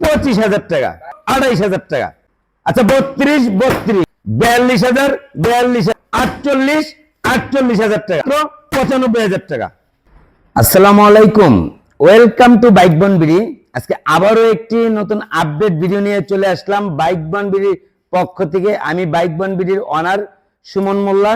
পঁচিশ হাজার টাকা, আড়াইশ হাজার টাকা। আচ্ছা বত্রিশ বত্রিশ, বিয়াল্লিশ হাজার, বিয়াল্লিশ আটচল্লিশ আটচল্লিশ হাজার টাকা পঁচানব্বই হাজার টাকা। আসসালামু আলাইকুম, ওয়েলকাম টু বাইক বনবিড়ি আজকে আবারও একটি নতুন আপডেট ভিডিও নিয়ে চলে আসলাম বাইক বনবিড়ির পক্ষ থেকে। আমি বাইক বনবিড়ির অনার সুমন মোল্লা।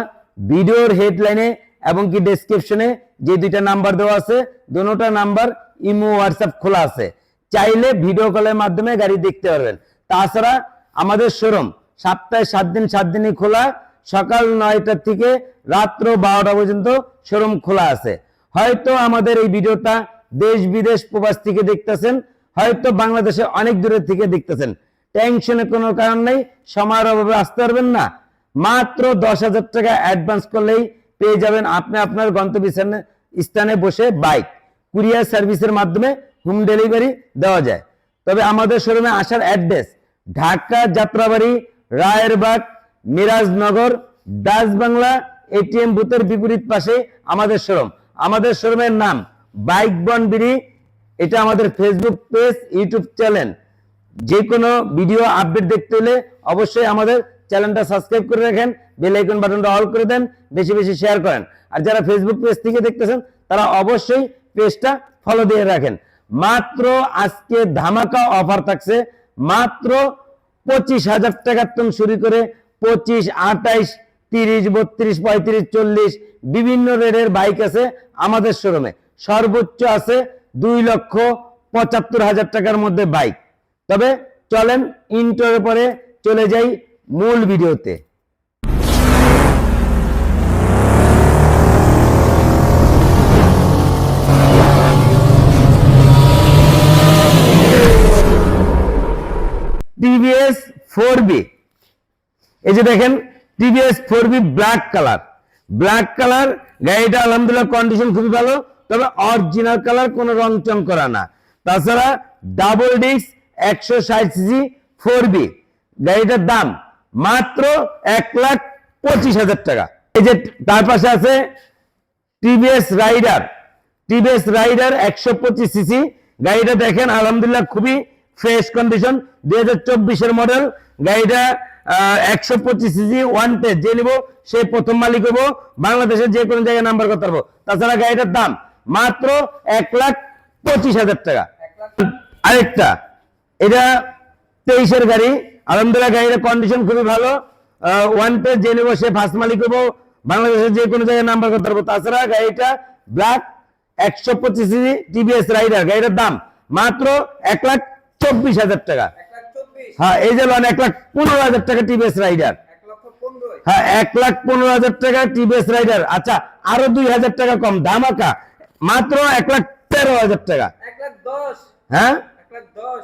ভিডিওর হেডলাইনে এবং কি ডেসক্রিপশনে যে দুইটা নাম্বার দেওয়া আছে দুটোটা নাম্বার ইমো হোয়াটসঅ্যাপ খোলা আছে। চাইলে ভিডিও কলের মাধ্যমে গাড়ি দেখতে পারবেন। তাছাড়া আমাদের শোরুম সপ্তাহে সাত দিন, সাত দিনই খোলা। সকাল নয়টা থেকে রাত্র বারোটা পর্যন্ত শোরুম খোলা আছে। হয়তো আমাদের এই ভিডিওটা দেশ বিদেশ প্রবাস থেকে দেখতেছেন, হয়তো বাংলাদেশে অনেক দূরের থেকে দেখতেছেন। টেনশনের কোনো কারণ নেই, সময়ের অভাবে আসতে পারবেন না। মাত্র দশ হাজার টাকা অ্যাডভান্স করলেই পেয়ে যাবেন আপনি আপনার গন্তব্য স্থানে- বসে বাইক কুরিয়ার সার্ভিসের মাধ্যমে হোম ডেলিভারি দেওয়া যায়। তবে আমাদের শোরুমে আসার অ্যাড্রেস, ঢাকা যাত্রাবাড়ি, রায়েরবাগ, মিরাজনগর, দাস বাংলা, এটিএম বুথের বিপরীত পাশে আমাদের শোরুম। আমাদের শোরুমের নাম বাইক বন বিড়ি। এটা আমাদের ফেসবুক পেজ ইউটিউব চ্যানেল যে কোনো ভিডিও আপডেট দেখতে হলে অবশ্যই আমাদের চ্যানেলটা সাবস্ক্রাইব করে রাখেন বেল আইকন বাটনটা অল করে দেন, বেশি বেশি শেয়ার করেন। আর যারা ফেসবুক পেজ থেকে দেখতেছেন, তারা অবশ্যই পেজটা ফলো দিয়ে রাখেন। মাত্র আজকে ধামাকা অফার থাকছে। মাত্র পঁচিশ হাজার টাকার থেকে শুরু করে পঁচিশ, আঠাইশ, তিরিশ, বত্রিশ, পঁয়ত্রিশ, চল্লিশ বিভিন্ন রেটের বাইক আছে আমাদের শোরুমে। সর্বোচ্চ আছে দুই লক্ষ পঁচাত্তর হাজার টাকার মধ্যে বাইক। তবে চলেন ইন্টারের পরে চলে যাই মূল ভিডিওতে। টিভিএস ফোর বি এই যে দেখেন TVS four B black colour black colour গাড়িটা আলহামদুলিল্লাহ কন্ডিশন খুবই ভালো, তবে অরিজিনাল কালার কোনো রং চং করা না। তাছাড়া ডাবল ডিস্ক একশো ষাট সিসি ফোর বি গাড়িটার দাম মাত্র এক লাখ পঁচিশ হাজার টাকা। এই যে তার পাশে আছে টিভিএস রাইডার টিভিএস রাইডার একশো পঁচিশ সিসি গাড়িটা দেখেন আলহামদুলিল্লাহ খুবই ফ্রেশ কন্ডিশন, দুই হাজার চব্বিশের মডেল। গাড়িটা একশো পঁচিশ সিসি ওয়ান টেস্ট যে নিবো, সে প্রথম মালিক হব, বাংলাদেশের যে কোনো জায়গায় নাম্বার করতে পারব। তাছাড়া গাড়িটার দাম মাত্র এক লাখ পঁচিশ হাজার টাকা। আরেকটা, এটা তেইশের গাড়ি। আলহামদুলিল্লাহ, গাড়ির কন্ডিশন খুবই ভালো। ওয়ান টেস্ট যে নেব, সে ফার্স্ট মালিক হব, বাংলাদেশের যে কোনো জায়গায় নাম্বার করতে পারব। তাছাড়া গাড়িটা ব্ল্যাক একশো পঁচিশ টিভিএস রাইডার গাড়িটার দাম মাত্র এক লাখ চব্বিশ হাজার টাকা হ্যাঁ এই যে লোন এক লাখ পনেরো হাজার টাকা টিভিএস রাইডার হ্যাঁ এক লাখ পনেরো হাজার টাকা টিভিএস রাইডার আচ্ছা আরও দুই হাজার টাকা কম ধামাকা মাত্র এক লাখ তেরো হাজার টাকা হ্যাঁ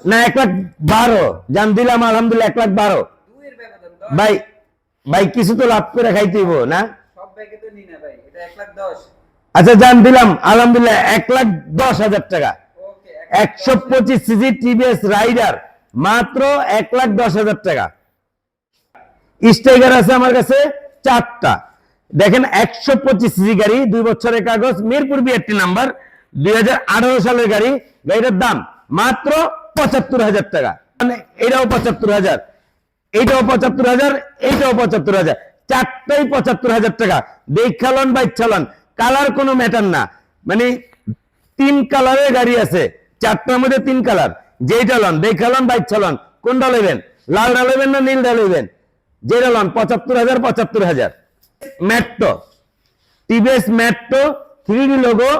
না এক লাখ বারো জান দিলাম আলহামদুলিল্লাহ এক লাখ বারো ভাই ভাই কিছু তো লাভ করে খাইতে হইবো, না আচ্ছা জান দিলাম আলহামদুলিল্লাহ এক লাখ দশ হাজার টাকা একশো পঁচিশ সিজি টিভিএস রাইডার মাত্র এক লাখ দশ হাজার টাকা। স্টাইগার আছে আমার কাছে চারটা। দেখেন একশো পঁচিশ সিজি গাড়ি, দুই বছরের কাগজ, মিরপুর বিআরটি নাম্বার দুই হাজার আঠারো সালের গাড়ি। গাড়িটার দাম মাত্র পঁচাত্তর হাজার টাকা। মানে এটাও পঁচাত্তর হাজার। এইটাও পঁচাত্তর হাজার, এইটাও পঁচাত্তর হাজার। চারটাই পঁচাত্তর হাজার টাকা। দেখালন বা ইচ্ছালন, কালার কোনো ম্যাটার না। মানে তিন কালারের গাড়ি আছে। চারটার মধ্যে তিন কালার যেইটা লন দেখালন বা ইচ্ছালন কোনটা নেবেন লালটা নেবেন না নীলটা নেবেন যেটা লন, পঁচাত্তর হাজার পঁচাত্তর হাজার। ম্যাট্টো। টিভিএস ম্যাট্টো থ্রি ডি লোগো,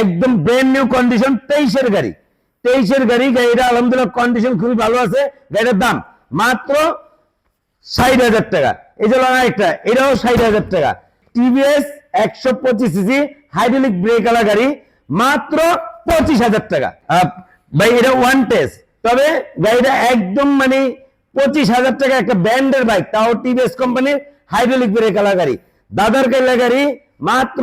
একদম ব্র্যান্ড নিউ কন্ডিশন তেইশের গাড়ি। তেইশের গাড়ি, গাড়িটা আলহামদুলিল্লাহ কন্ডিশন খুবই ভালো আছে। গাড়ির দাম মাত্র ষাট হাজার টাকা। এই যে একটা এটাও ষাট হাজার টাকা। টিভিএস একশো পঁচিশ সিসি হাইড্রোলিক ব্রেক আলা গাড়ি। মাত্র পঁচিশ হাজার টাকা। ভাই, এটা ওয়ান টেস্ট তবে গাড়িটা একদম মানে পঁচিশ হাজার টাকা একটা ব্র্যান্ডের বাইক তাও টিভিএস কোম্পানির হাইড্রোলিক ব্রেক আলা গাড়ি দাদার কাইলা গাড়ি মাত্র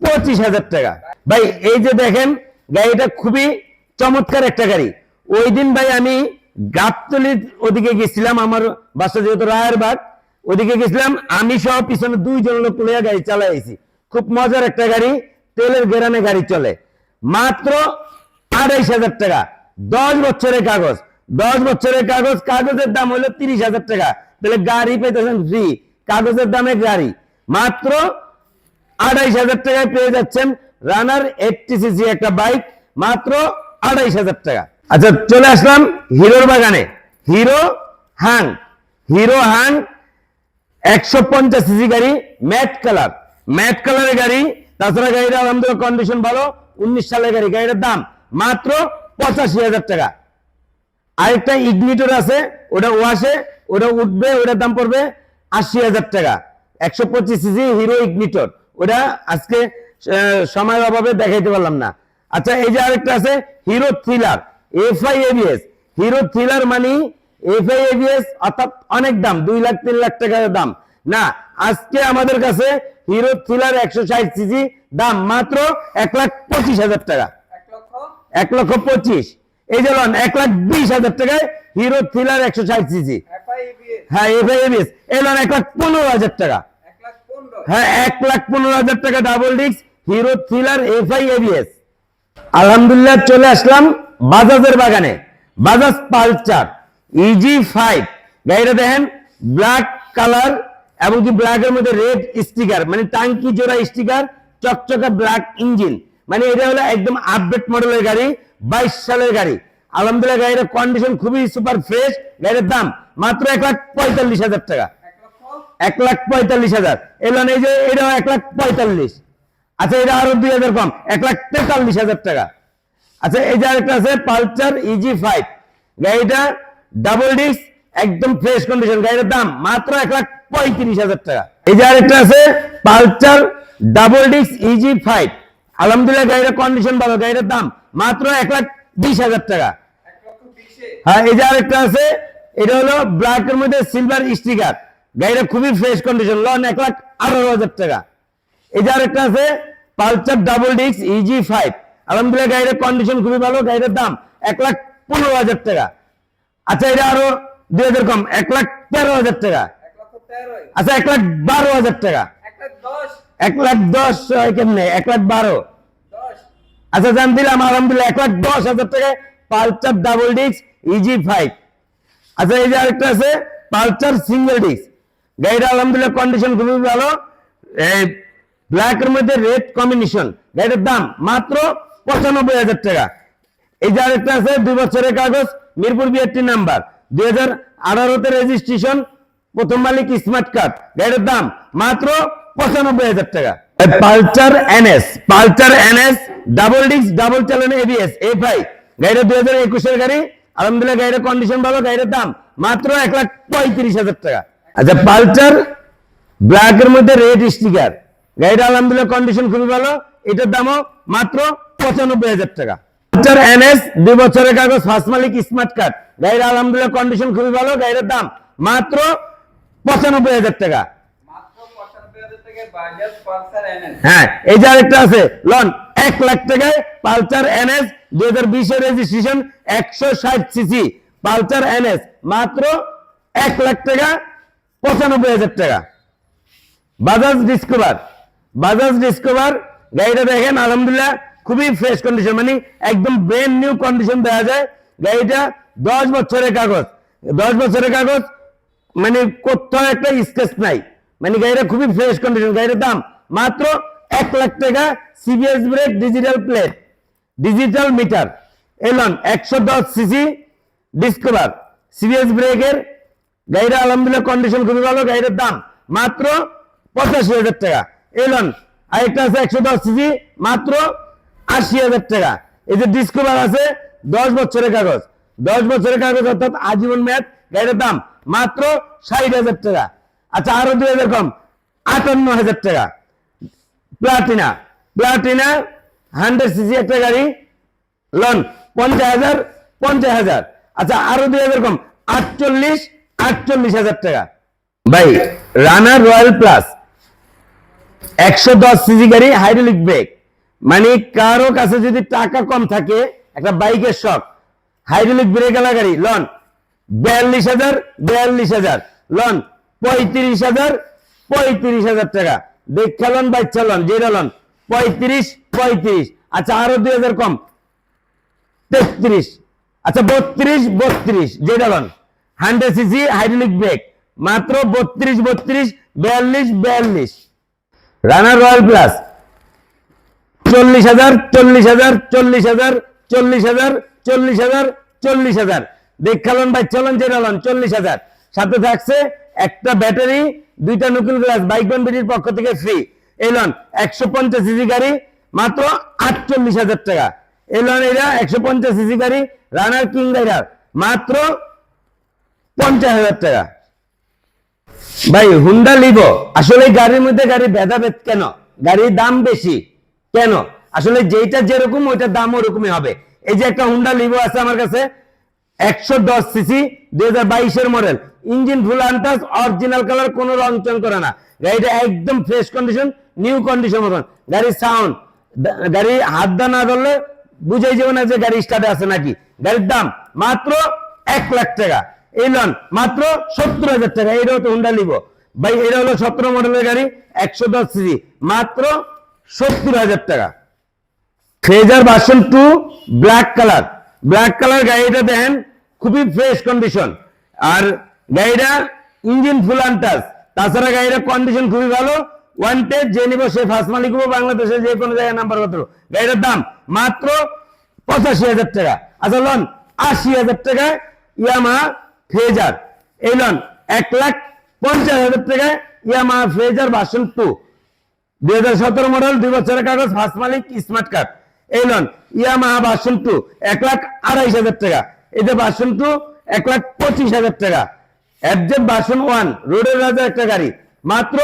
পঁচিশ হাজার টাকা। ভাই, এই যে দেখেন গাড়িটা খুবই চমৎকার একটা গাড়ি। ওই দিন ভাই, আমি গাবতলির ওদিকে গেছিলাম, আমার বাসা যেহেতু রায়েরবাগ, ওদিকে গেছিলাম, আমি সহ পিছনে দুইজন লোক লইয়া গাড়ি চালাইছি। খুব মজার একটা গাড়ি, তেলের গেরানে গাড়ি চলে। মাত্র আড়াইশ হাজার টাকা। দশ বছরের কাগজ। দশ বছরের কাগজ, কাগজের দাম হলো তিরিশ হাজার টাকা। তাহলে গাড়ি পেতেছেন ফ্রি কাগজের দামে গাড়ি। মাত্র আড়াইশ হাজার টাকায় পেয়ে যাচ্ছেন রানার এইটটি সিসি একটা বাইক মাত্র আড়াইশ হাজার টাকা। আচ্ছা চলে আসলাম হিরোর বাগানে। হিরো হাং। হিরো হাং একশো পঞ্চাশ সিসি গাড়ি ম্যাট কালার ম্যাট কালারের গাড়ি, তাছাড়া গাড়িটা আলহামদুলিল্লাহ কন্ডিশন ভালো। উনিশ সালের গাড়ি, গাড়িটার দাম মাত্র পঁচাশি হাজার টাকা। আরেকটা ইগনিটর আছে, ওটা ওয়াশে ওটা উঠবে, ওটার দাম পড়বে আশি হাজার টাকা। একশো পঁচিশ সিসি হিরো ইগনিটর। ওটা আজকে সময়ের অভাবে দেখাইতে পারলাম না। আচ্ছা এই যে আরেকটা আছে, Hero Thriller, FI ABS. Hero Thriller মানে এফআই এবিএস, অর্থাৎ অনেক দাম, দুই লাখ, তিন লাখ টাকার দাম। না আজকে আমাদের কাছে হিরো থ্রিলার একশো ষাট সিসি, দাম মাত্র এক লাখ পঁচিশ হাজার টাকা। এক লক্ষ পঁচিশ। এই যে এক লাখ বিশ হাজার টাকায় হিরো থ্রিলার একশো ষাট সিসি। হ্যাঁ এফআইএবিএস এই লন এক লাখ পনেরো হাজার টাকা। হ্যাঁ এক লাখ পনেরো হাজার টাকা double disc Hero Thriller FI ABS. আলহামদুলিল্লাহ, চলে আসলাম বাজাজের বাগানে। বাজাজ পালচার ইজি ফাইভ গাড়িটা দেখেন ব্ল্যাক কালার এবং কি ব্ল্যাকের মধ্যে রেড স্টিকার মানে টাঙ্কি জোড়া স্টিকার চকচকা ব্ল্যাক ইঞ্জিন মানে এটা হলো একদম আপডেট মডেলের গাড়ি, বাইশ সালের গাড়ি। আলহামদুলিল্লাহ গাড়ির কন্ডিশন খুবই সুপার ফ্রেশ গাড়ির দাম মাত্র এক লাখ পঁয়তাল্লিশ হাজার টাকা। এক লাখ পঁয়তাল্লিশ হাজার। এলেন এই যে এটাও এক লাখ পঁয়তাল্লিশ। আচ্ছা এটা আরও দুই হাজার কম, এক লাখ তেতাল্লিশ হাজার টাকা। আচ্ছা এই যে আরেকটা আছে পালচার ইজি ফাইভ গাড়িটা ডাবল ডিস্ক একদম ফ্রেশ কন্ডিশন গাড়ির দাম মাত্র এক লাখ পঁয়ত্রিশ হাজার টাকা। এই যে আরেকটা আছে, Pulsar double disc easy five আলহামদুলিল্লাহ কন্ডিশন ভালো দাম মাত্র এক লাখ বিশ হাজার টাকা। হ্যাঁ এই যে আরেকটা আছে, এটা হলো ব্ল্যাকের মধ্যে সিলভার স্টিকার গাড়িটা খুবই ফ্রেশ কন্ডিশন লন এক লাখ আঠারো হাজার টাকা। এই যে আরেকটা আছে, Pulsar double disc easy five আলহামদুলিল্লাহ গাড়ির কন্ডিশন খুবই ভালো গাড়ির দাম এক লাখ পনেরো হাজার টাকা। আচ্ছা এটা আরও দুই হাজার কম, এক লাখ তেরো হাজার টাকা। আচ্ছা এক লাখ বারো হাজার টাকা। এক লাখ দশ। কেমনে? এক লাখ বারো। আচ্ছা জান দিলাম আলহামদুলিল্লাহ এক লাখ দশ হাজার টাকায় Pulsar double disc easy five আচ্ছা এই যে আরেকটা আছে পালচার সিঙ্গেল ডিস্ক গাড়িটা আলহামদুলিল্লাহ কন্ডিশন খুবই ভালো। এই ব্ল্যাকের মধ্যে রেড কম্বিনেশন গাড়িটার দাম মাত্র পঁচানব্বই হাজার টাকা। এই যে আরেকটা আছে দুই বছরের কাগজ মিরপুর বিআরটি নাম্বার দুই হাজার আঠারোতে রেজিস্ট্রেশন প্রথম মালিক স্মার্ট কার্ড গাড়ির দাম মাত্র পঁচানব্বই হাজার টাকা। Pulsar NS Pulsar NS double disc double চালানো এবিএস এফ আই গাড়িটা দুই হাজার একুশের গাড়ি আলহামদুলিল্লাহ গাড়ির কন্ডিশন ভালো গাড়ির দাম মাত্র এক লাখ পঁয়ত্রিশ হাজার টাকা। আচ্ছা পালচার ব্ল্যাকের মধ্যে রেড স্টিকার গাড়িটা আলহামদুলিল্লাহ কন্ডিশন খুবই ভালো এটার দামও মাত্র পঁচানব্বই হাজার টাকা। পালচার এনএস দুই বছরের কাগজ ফার্স্ট মালিক স্মার্ট কার্ড গাড়ির আলহামদুলিল্লাহ কন্ডিশন খুবই ভালো গাড়ির দাম মাত্র পঁচানব্বই হাজার টাকা। পালসার হ্যাঁ এই যে আরেকটা আছে লন এক লাখ টাকায় পালচার এনএস দুই হাজার বিশের রেজিস্ট্রেশন একশো ষাট সিসি পালচার এনএস মাত্র এক লাখ টাকা পঁচানব্বই হাজার টাকা। বাজাজ ডিসকভার বাজাজ ডিসকভার গাড়িটা দেখেন আলহামদুলিল্লাহ খুবই ফ্রেশ কন্ডিশন মানে একদম ব্রেন নিউ কন্ডিশন দেখা যায়। গাড়িটা দশ বছরের কাগজ দশ বছরের কাগজ মানে কোথাও একটা স্কেচ নাই। মানে গাড়িটা খুবই ফ্রেশ কন্ডিশন গাড়ির দাম মাত্র এক লাখ টাকা CBS brake digital plate digital meter Elon, একশো দশ সিসি ডিসকভার সিবিএস ব্রেকের গাড়িটা আলহামদুলিল্লাহ কন্ডিশন খুবই ভালো গাড়ির দাম মাত্র পঁচাশি হাজার টাকা। এলন, আরেকটা আছে একশো দশ সিসি মাত্র আশি হাজার টাকা। এই যে ডিসকভার আছে, দশ বছরের কাগজ। দশ বছরের কাগজ অর্থাৎ আজীবন মেয়াদ গাড়ির দাম মাত্র ষাট হাজার টাকা। আচ্ছা আরও দুই হাজার কম, আটান্ন হাজার টাকা। প্লাটিনা প্লাটিনা হান্ড্রেড সিসি একটা গাড়ি। লন, পঞ্চাশ হাজার পঞ্চাশ হাজার। আচ্ছা আরও দুই হাজার কম, আটচল্লিশ আটচল্লিশ হাজার টাকা। ভাই রানার রয়্যাল প্লাস একশো দশ সিসি গাড়ি হাইড্রোলিক ব্রেক মানে কারও কাছে যদি টাকা কম থাকে, একটা বাইকের শখ হাইড্রোলিক ব্রেক গাড়ি, লন। বিয়াল্লিশ হাজার বিয়াল্লিশ হাজার। লন, পঁয়ত্রিশ হাজার পঁয়ত্রিশ হাজার টাকা। দেখা লন, বাচ্চা লন যেটা লন, পঁয়ত্রিশ পঁয়ত্রিশ। আচ্ছা আরও দুই হাজার কম। তেত্রিশ। আচ্ছা বত্রিশ বত্রিশ। যেটা loan. Hundred CC hydraulic brake. মাত্র বত্রিশ বত্রিশ, বিয়াল্লিশ বিয়াল্লিশ। Runner Royal plus. চল্লিশ হাজার চল্লিশ হাজার চল্লিশ হাজার চল্লিশ হাজার চল্লিশ হাজার চল্লিশ হাজার। দেখালন ভাই, চলন যেটা লন চল্লিশ হাজার। সাথে থাকছে একটা ব্যাটারি, দুইটা নকুল গ্লাস বাইক বিটির পক্ষ থেকে ফ্রি এলন একশো পঞ্চাশ সিসি গাড়ি, মাত্র আটচল্লিশ হাজার টাকা। এলন এরা একশো পঞ্চাশ সিসি গাড়ি, রানার কিং রাইডার, মাত্র পঞ্চাশ হাজার টাকা। ভাই, হুন্ডা লিভো, আসলে গাড়ির মধ্যে গাড়ি ভেদাভেদ কেন? গাড়ির দাম বেশি, কেন? আসলে যেটা যেরকম, ওইটার দাম ওরকমই হবে। এই যে একটা হুন্ডা লিভো আছে আমার কাছে একশো দশ সিসি, দুই হাজার বাইশের model. Engine full untouched original colour, কোনো রং চং করে না। গাড়িটা একদম ফ্রেশ কন্ডিশন, নিউ কন্ডিশন মতন। গাড়ির সাউন্ড, গাড়ি হাত দা না ধরলে বুঝাই যাবে না যে গাড়ি স্টার্টে আছে নাকি। গাড়ির দাম মাত্র এক লাখ টাকা। এই লন, মাত্র সত্তর হাজার টাকা। এইটা হতো হুন্ডা লিভো ভাই, এটা হলো সতেরো মডেলের গাড়ি, একশো দশ সিসি, মাত্র সত্তর হাজার টাকা। Fazer version two black colour black colour গাড়িটা দেখেন, খুবই ফ্রেশ কন্ডিশন আর গাড়িটা ইঞ্জিন ফুল আনটাস তাছাড়া গাড়িটা কন্ডিশন খুবই ভালো। ওয়ান্টেড যে নিব সে ফার্স্ট মালিক হব বাংলাদেশের যে কোনো জায়গায় নাম্বার কত গাড়িটার দাম মাত্র পঁচাশি হাজার টাকা। আচ্ছা লন, আশি হাজার টাকায় ইয়ামা ফ্রেজার। এই লন, এক লাখ পঞ্চাশ হাজার টাকায় ইয়ামা ফ্রেজার ভার্সন টু দুই হাজার সতেরো মডেল দুই বছরের কাগজ ফার্স্ট মালিক স্মার্ট কার্ড এই লন ইয়ামাহা ভার্সন টু এক লাখ আড়াইশ হাজার টাকা। এটা ভার্সন টু এক লাখ পঁচিশ হাজার টাকা। অ্যাবজেট ভার্সন ওয়ান রোডের রাজা একটা গাড়ি, মাত্র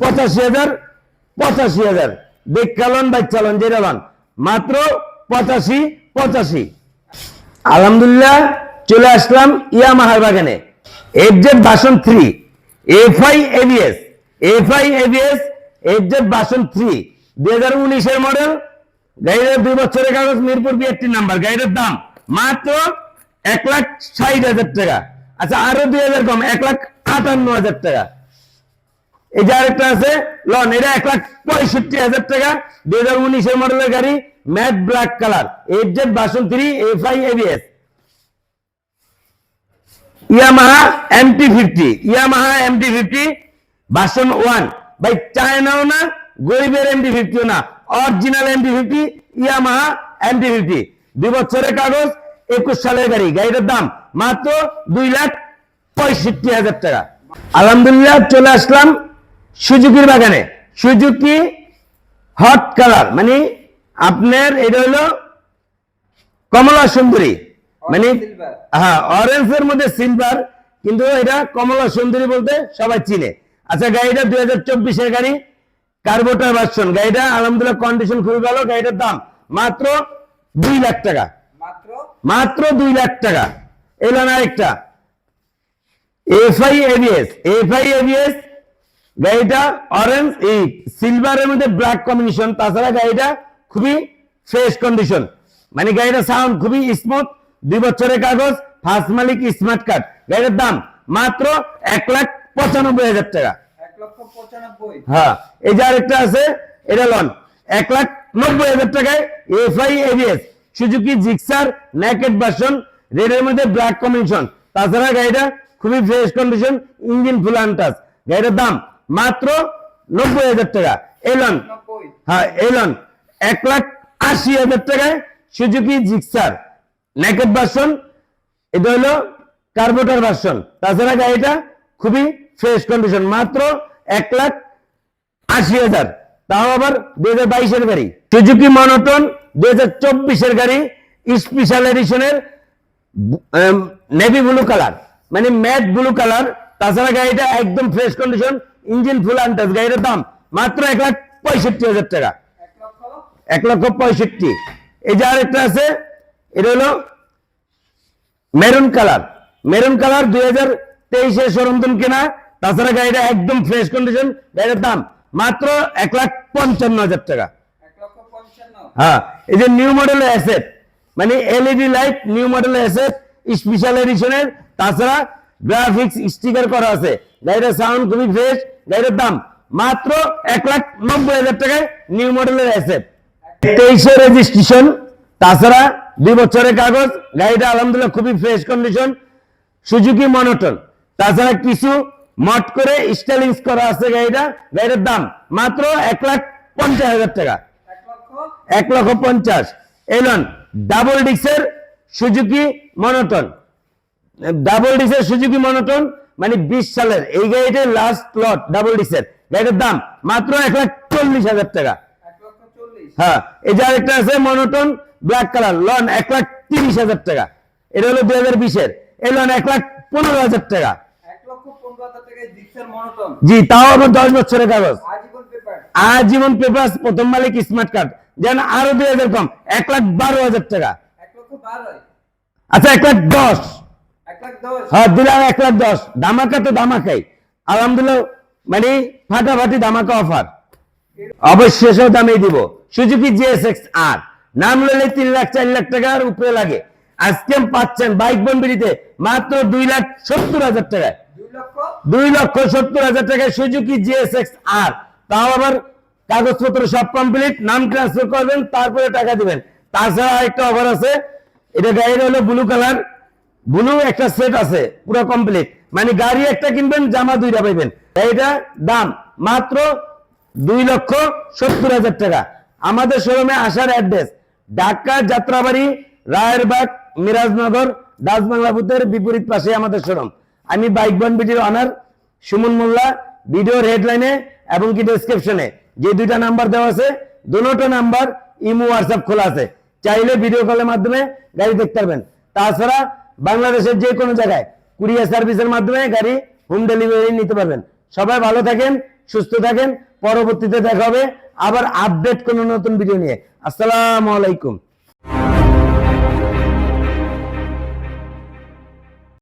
পঁচাশি হাজার পঁচাশি হাজার। দেখ চালন বাইক চালন যেটা লন মাত্র পঁচাশি পঁচাশি। আলহামদুলিল্লাহ, চলে আসলাম ইয়ামাহার বাগানে। FZ version three FI ABS FI ABS FZ version three দুই হাজার উনিশের মডেল গাড়ির দুই বছরের কাগজ মিরপুর বিএসটি নাম্বার গাড়ির দাম মাত্র এক লাখ ষাট হাজার টাকা। আচ্ছা আরও দুই হাজার কম, এক লাখ আটান্ন হাজার টাকা। এই যে আরেকটা আছে, লন, এটা এক লাখ পঁয়ষট্টি হাজার টাকা। দুই হাজার উনিশের মডেলের গাড়ি matte black colour FZ version three F I ABS Yamaha MT fifty Yamaha MT fifty version one ভাই, চায়নাও না, গরিবের এমটি ফিফটিও না। Original MT fifty Yamaha MT fifty দুই বছরের কাগজ একুশ সালের গাড়ি। গাড়িটার দাম মাত্র দুই লাখ পঁয়ষট্টি হাজার টাকা। আলহামদুলিল্লাহ চলে আসলাম সুজুকির বাগানে। সুজুকি হট কালার মানে আপনার এটা হলো কমলা সুন্দরী। মানে. হ্যাঁ অরেঞ্জের মধ্যে সিলভার কিন্তু এটা কমলা সুন্দরী বলতে সবাই চিনে। আচ্ছা গাড়িটা দুই হাজার চব্বিশের গাড়ি। কার্বোটার ভার্সন গাড়িটা আলহামদুলিল্লাহ কন্ডিশন খুবই ভালো গাড়িটার দাম মাত্র দুই লাখ টাকা। মাত্র? দুই লাখ টাকা। এলো না একটা এফআই এবিএস এফআই এবিএস গাড়িটা অরেঞ্জ এই সিলভারের মধ্যে ব্ল্যাক কম্বিনেশন তাছাড়া গাড়িটা খুবই ফ্রেশ কন্ডিশন মানে গাড়িটা সাউন্ড খুবই স্মুথ দুই বছরের কাগজ ফার্স্ট মালিক স্মার্ট কার্ড গাড়িটার দাম মাত্র এক লাখ পঁচানব্বই হাজার টাকা। হ্যাঁ এই যে আরেকটা আছে এটা লন এক লাখ নব্বই হাজার টাকায় FI ABS Suzuki Gixxer naked version রেডের মধ্যে ব্ল্যাক কম্বিনেশন তাছাড়া গাড়িটা খুবই fresh condition engine full untouched গাড়িটার দাম মাত্র নব্বই হাজার টাকা। এলন হ্যাঁ এলন এক লাখ আশি হাজার টাকায় সুজুকি জিক্সার নেকেট ভার্সন এটা হলো কার্বোটার ভার্সন তাছাড়া গাড়িটা খুবই ফ্রেশ কন্ডিশন মাত্র এক লাখ আশি হাজার। তাও আবার দুই হাজার বাইশের গাড়ি। সুজুকি মনোটন দুই হাজার চব্বিশের গাড়ি স্পেশাল এডিশনের নেভি ব্লু কালার মানে ম্যাট ব্লু কালার তাছাড়া গাড়িটা একদম fresh condition engine full untouched গাড়িটার দাম মাত্র এক লাখ পঁয়ষট্টি হাজার টাকা। এক লক্ষ পঁয়ষট্টি। এই যে আরেকটা আছে এটা হলো মেরুন কালার মেরুন কালার দুই হাজার তেইশে সরঞ্জাম কেনা। তাছাড়া গাড়িটা একদম ফ্রেশ কন্ডিশন গাড়ির দাম মাত্র এক লাখ পঞ্চান্ন হাজার টাকা। হ্যাঁ এই যে নিউ মডেলের অ্যাসেট মানে এলইডি লাইট নিউ মডেলের অ্যাসেট স্পেশাল এডিশনের তাছাড়া গ্রাফিক্স স্টিকার করা আছে। গাড়িটার সাউন্ড খুবই ফ্রেশ গাড়িটার দাম মাত্র এক লাখ নব্বই হাজার টাকায় নিউ মডেলের অ্যাসেট তেইশে রেজিস্ট্রেশন তাছাড়া দুই বছরের কাগজ, গাড়িটা আলহামদুলিল্লাহ খুবই ফ্রেশ কন্ডিশন সুজুকি মনোটন তাছাড়া কিছু মট করে স্টাইলিংস করা আছে গাড়িটা। গাড়িটার দাম মাত্র এক লাখ পঞ্চাশ হাজার টাকা। এক লক্ষ পঞ্চাশ। এলন ডাবল ডিক্সের সুজুকি মনোটন ডাবল ডিক্সের সুজুকি মনোটন মানে বিশ সালের। এই গাড়িটার লাস্ট লট ডাবল ডিক্সের গাড়িটার দাম মাত্র এক লাখ চল্লিশ হাজার টাকা। হ্যাঁ এই যে আরেকটা আছে মনোটন ব্ল্যাক কালার লন এক লাখ তিরিশ হাজার টাকা। এটা হলো দুই হাজার বিশের। এই লন এক লাখ পনেরো হাজার টাকা। জি তাও আবার দশ বছরের কাগজ। আজীবন পেপার প্রথম মালিক স্মার্ট কার্ড যেন আরও দুই হাজার কম এক লাখ বারো হাজার টাকা। আচ্ছা এক লাখ দশ। হ্যাঁ দিলাম এক লাখ দশ। ধামাকা তো ধামাকাই। আলহামদুলিল্লাহ মানে ফাটাফাটি ধামাকা অফার সেও দামে দিব। সুজুকি জিএসএক্স আর নাম লইলে তিন লাখ চার লাখ টাকার উপরে লাগে। আজকে পাচ্ছেন বাইক বন্ডিতে মাত্র দুই লাখ সত্তর হাজার টাকায়। দুই লক্ষ সত্তর হাজার টাকায় সুজুকি জিএসএক্স আর তাও আবার কাগজপত্র সব কমপ্লিট নাম ট্রান্সফার করবেন, তারপরে টাকা দিবেন। তাছাড়া আরেকটা অফার আছে, এটা গাড়ির হলো ব্লু কালার ব্লু একটা সেট আছে, পুরো কমপ্লিট মানে গাড়ি একটা কিনবেন, জামা দুইটা পাইবেন। এইটা দাম মাত্র দুই লক্ষ সত্তর হাজার টাকা। আমাদের শোরুমে আসার অ্যাড্রেস ঢাকা যাত্রাবাড়ি, রায়েরবাগ, মিরাজনগর ডাচ বাংলা বুথের বিপরীত পাশে আমাদের শোরুম আমি বাইক বন বিটির অনার সুমন মোল্লা ভিডিওর হেডলাইনে এবং কি ডেসক্রিপশনে যে দুইটা নাম্বার দেওয়া আছে দুটো নাম্বার ইমো হোয়াটসঅ্যাপ খোলা আছে। চাইলে ভিডিও কলের মাধ্যমে গাড়ি দেখতে পারবেন। তাছাড়া বাংলাদেশের যে কোনো জায়গায় কুরিয়ার সার্ভিসের মাধ্যমে গাড়ি হোম ডেলিভারি নিতে পারবেন। সবাই ভালো থাকেন, সুস্থ থাকেন। পরবর্তীতে দেখা হবে। আবার আপডেট কোনো নতুন ভিডিও নিয়ে। আসসালামু আলাইকুম।